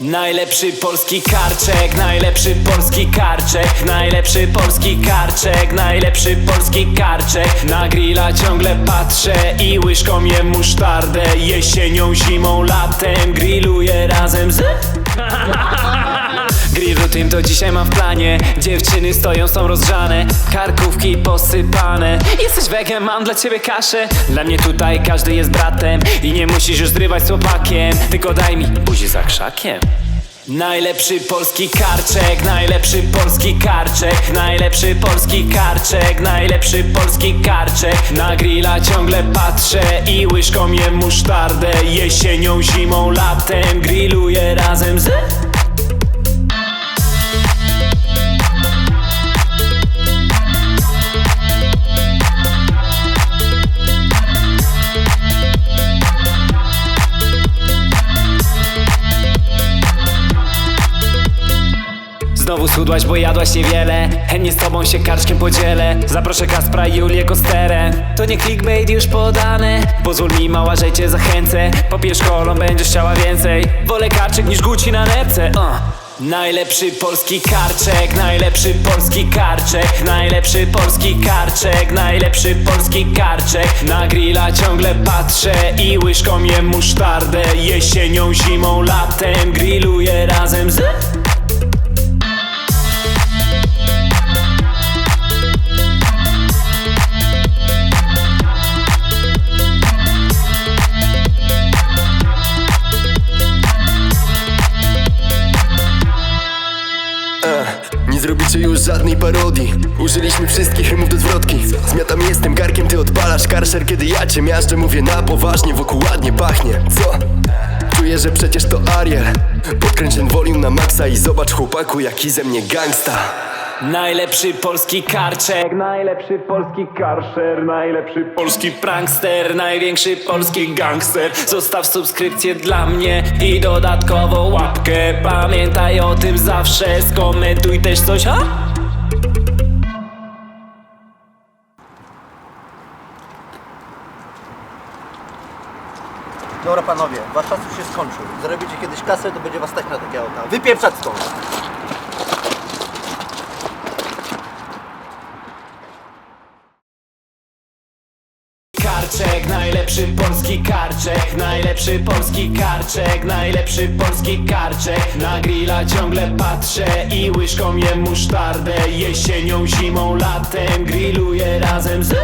Najlepszy polski karczek, najlepszy polski karczek Najlepszy polski karczek, najlepszy polski karczek. Na grilla ciągle patrzę i łyżką jem musztardę. Jesienią, zimą, latem grilluję razem z... Routine to dzisiaj mam w planie. Dziewczyny stoją, są rozgrzane Karkówki posypane. Jesteś wegiem, mam dla ciebie kaszę. Dla mnie tutaj każdy jest bratem I nie musisz już zrywać z Tylko daj mi buzi za krzakiem. Najlepszy polski karczek, najlepszy polski karczek Najlepszy polski karczek, najlepszy polski karczek. Na grilla ciągle patrzę i łyżką jem musztardę. Jesienią, zimą, latem grilluję razem z... Znowu schudłaś, bo jadłaś niewiele. Chętnie z tobą się karczkiem podzielę. Zaproszę Kaspra i Julię Kosterę. To nie clickbait już podane. Pozwól mi mała, że cię zachęcę. Popijesz kolą, będziesz chciała więcej. Wolę karczek niż Gucci na nepce uh. Najlepszy polski karczek, najlepszy polski karczek Najlepszy polski karczek, najlepszy polski karczek. Na grilla ciągle patrzę i łyżką jem musztardę. Jesienią, zimą, latem grilluję razem z... Zrobicie już żadnej parodii? Użyliśmy wszystkich rymów do zwrotki. Zmiatam jestem garkiem, ty odpalasz karszer. Kiedy ja cię miażdżę, mówię na poważnie Wokół ładnie pachnie, co? Czuję, że przecież to Ariel. Podkręć ten volume na maksa i zobacz chłopaku jaki ze mnie gangsta Najlepszy polski karczek, najlepszy polski karszer, najlepszy polski prankster, największy polski gangster. Zostaw subskrypcję dla mnie i dodatkowo łapkę. Pamiętaj o tym zawsze, skomentuj też coś, ha? Dobra panowie, wasz czas już się skończył. Zarobicie kiedyś kasę, to będzie was stać na takie auta. Wypieprzać stąd! Karczek, najlepszy polski karczek, najlepszy polski karczek, najlepszy polski karczek. Na grilla ciągle patrzę i łyżką jem musztardę. Jesienią, zimą, latem grilluję razem z...